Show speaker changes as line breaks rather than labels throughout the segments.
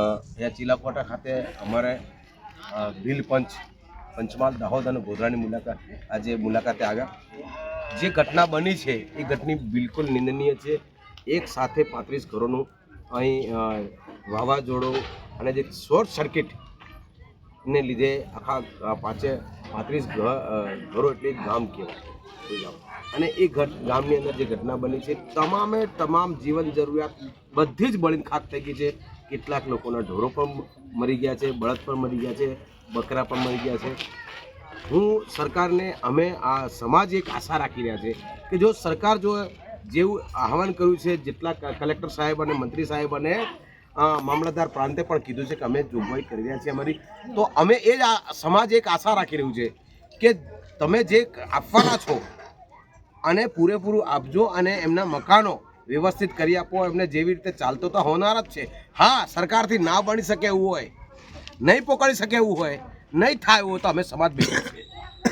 અહીંયા ચીલાકોટા ખાતે અમારે ભીલ પંચ, પંચમહાલ દાહોદ અને ગોધરાની મુલાકાત આજે મુલાકાતે આવ્યા. જે ઘટના બની છે, એ ઘટની બિલકુલ નિંદનીય છે. એક સાથે પાંત્રીસ ઘરોનું અહીં વાવાઝોડો અને જે શોર્ટ સર્કિટ ને લીધે આખા પાંચે, પાંત્રીસ ઘરો એટલે ગામ કહેવાય. અને એ ગામની અંદર જે ઘટના બની છે, તમામે તમામ જીવન જરૂરિયાત બધી જ બળીને ખાક થઈ ગઈ છે. કેટલાક લોકોના ઢોરો પણ મરી ગયા છે, બળદ પણ મરી ગયા છે, બકરા પણ મરી ગયા છે. હું સરકારને, અમે આ સમાજ એક આશા રાખી રહ્યા છે કે જો સરકાર જો જેવું આહવાન કર્યું છે, જેટલા કલેક્ટર સાહેબ અને મંત્રી સાહેબ અને મામલતદાર પ્રાંતે પણ કીધું છે કે અમે જોગવાઈ કરી રહ્યા છીએ અમારી, તો અમે એ જ સમાજ એક આશા રાખી રહ્યું છે કે તમે જે આપવાના છો અને પૂરેપૂરું આપજો અને એમના મકાનો વ્યવસ્થિત કરી આપો, એમને જેવી રીતે ચાલતો તો હોનાર જ છે. હા, સરકારથી ના બની શકે એવું હોય, નહીં પકડી શકે એવું હોય, નહીં થાય એવું તો અમે સમાજ ભેગા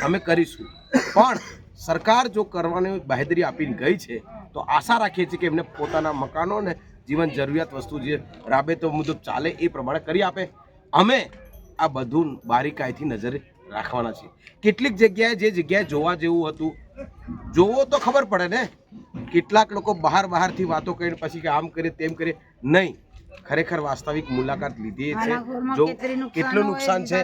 અમે કરીશું. પણ સરકાર જો કરવાની બાહેદરી આપીને ગઈ છે, તો આશા રાખીએ છીએ કે એમને પોતાના મકાનો ને જીવન જરૂરિયાત વસ્તુ જે રાબેતો મુજબ ચાલે એ પ્રમાણે કરી આપે. અમે આ બધું બારીકાઈથી નજરે રાખવાના છીએ. કેટલીક જગ્યાએ જે જગ્યાએ જોવા જેવું હતું, જોવો તો ખબર પડે ને? કેટલાક લોકો બહાર બહારથી વાતો કરીને પછી કે આમ કરે તેમ કરે નહીં. ખરેખર વાસ્તવિક મુલાકાત લીધી છે. જો
કેટલું નુકસાન
છે?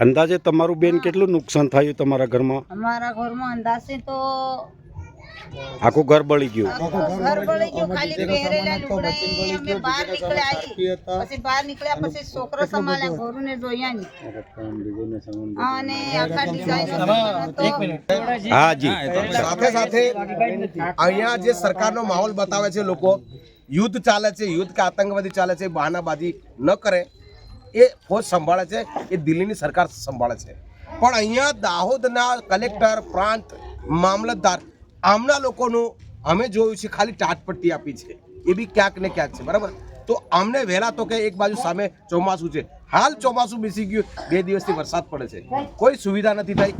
અંદાજે તમારું બેન કેટલું નુકસાન થયું તમારા ઘરમાં?
અમારા ઘરમાં અંદાજે તો
આખું ઘર બળી ગયું.
ઘર બળી ગયું. ખાલી પહેરેલા લુગડાં અમે બહાર નીકળ્યા ઈ. પછી બહાર નીકળ્યા પછી છોકરો સંભાળ્યા ઘરુંને જોયા નહીં. અને આખા ડિઝાઇન
હા જી.
સાથે સાથે અહીંયા જે સરકારનો માહોલ બતાવે છે લોકો યુદ્ધ ચાલે છે યુદ્ધ કે આતંકવાદી ચાલે છે બહાનાબાજી ન કરે. એ ફોજ સંભાળે છે એ દિલ્હીની સરકાર સંભાળે છે. પણ અહીંયા દાહોદના કલેક્ટર પ્રાંત મામલતદાર આમના લોકોનું અમે જોયું છે, ખાલી ટાટપટ્ટી આપી છે. એ બી ક્યાંક ને ક્યાંક છે, બરાબર? તો અમને વહેલા તો કે એક બાજુ સામે ચોમાસું છે. હાલ ચોમાસું બેસી ગયું, બે દિવસથી વરસાદ પડે છે. કોઈ સુવિધા નથી થઈ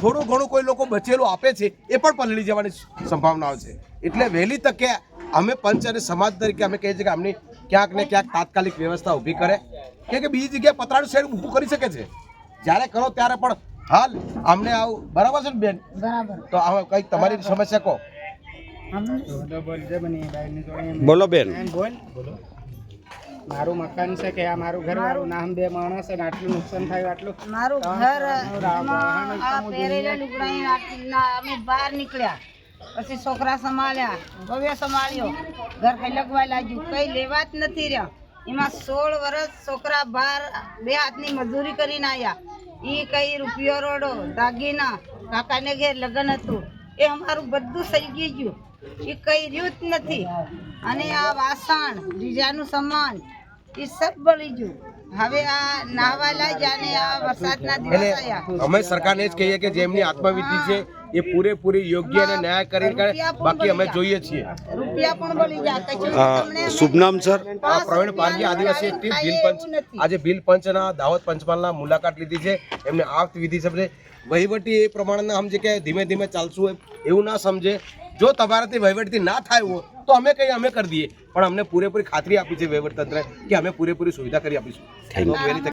થોડું ઘણું કોઈ લોકો બચેલું આપે છે, એ પણ પલળી જવાની સંભાવનાઓ છે. એટલે વહેલી તકે અમે પંચ અને સમાજ તરીકે અમે કહીએ છીએ કે અમને ક્યાંક ને ક્યાંક તાત્કાલિક વ્યવસ્થા ઊભી કરે. કે બીજી જગ્યાએ પતરાનું શેડ ઊભું કરી શકે છે. જ્યારે કરો ત્યારે પણ હાલ અમને આવું બરાબર છે ને બેન?
બરાબર.
તો હવે કંઈક તમારી સમસ્યા કહો.
બોલો બેન.
મારું મકાન છે કે આ મારું ઘર મારું નામ બે માણસ છે ને આટલું નુકસાન થયું આટલું
મારું ઘર આ પહેરેલા લુગડાં અમે બહાર નીકળ્યા. પછી છોકરા સંભાળ્યા ભવ્ય સંભાળ્યો. ઘર કઈ લગવા લાગ્યું. કઈ લેવા જ નથી રહ્યા. એમાં સોળ વર્ષ છોકરા બાર બે હાથની મજૂરી કરીને આવ્યા એ કઈ રૂપિયો રોડો દાગીના કાકાને ઘેર લગ્ન હતું. એ અમારું બધું સળગી ગયું. એ કઈ રહ્યું જ નથી. અને આ વાસણ બીજાનું સામાન એ સબ બળી ગયું. હવે આ નાહવા લાગ્યા જાને આ વરસાદના દિવસ આવ્યા
અમે સરકારને જ કહીએ કે જેમની આત્મવિધિ છે એ પૂરેપૂરી યોગ્ય અને ન્યાય કરીને કરે બાકી અમે જોઈએ છીએ.
રૂપિયા પણ બળી ગયા કશું
આ
તમને
શુભ નામ સર.
આ પ્રવીણ પારજી આદિવાસી ટીમ ભીલ પંચ આજે ભીલ પંચના દાહોદ પંચમહાલના મુલાકાત લીધી છે. એમને આર્થ વિધિ સમજે વહીવટી એ પ્રમાણના સમજે કે ધીમે ધીમે ચાલશું એમ. એવું ના સમજે. જો તમારાથી વહીવટથી ના થાય હોય તો અમે કહીએ અમે કરી દઈએ. પણ અમને પૂરેપૂરી ખાતરી આપી છે વહીવટ તંત્રે કે અમે પૂરેપૂરી સુવિધા કરી આપીશું. તો યુ તકે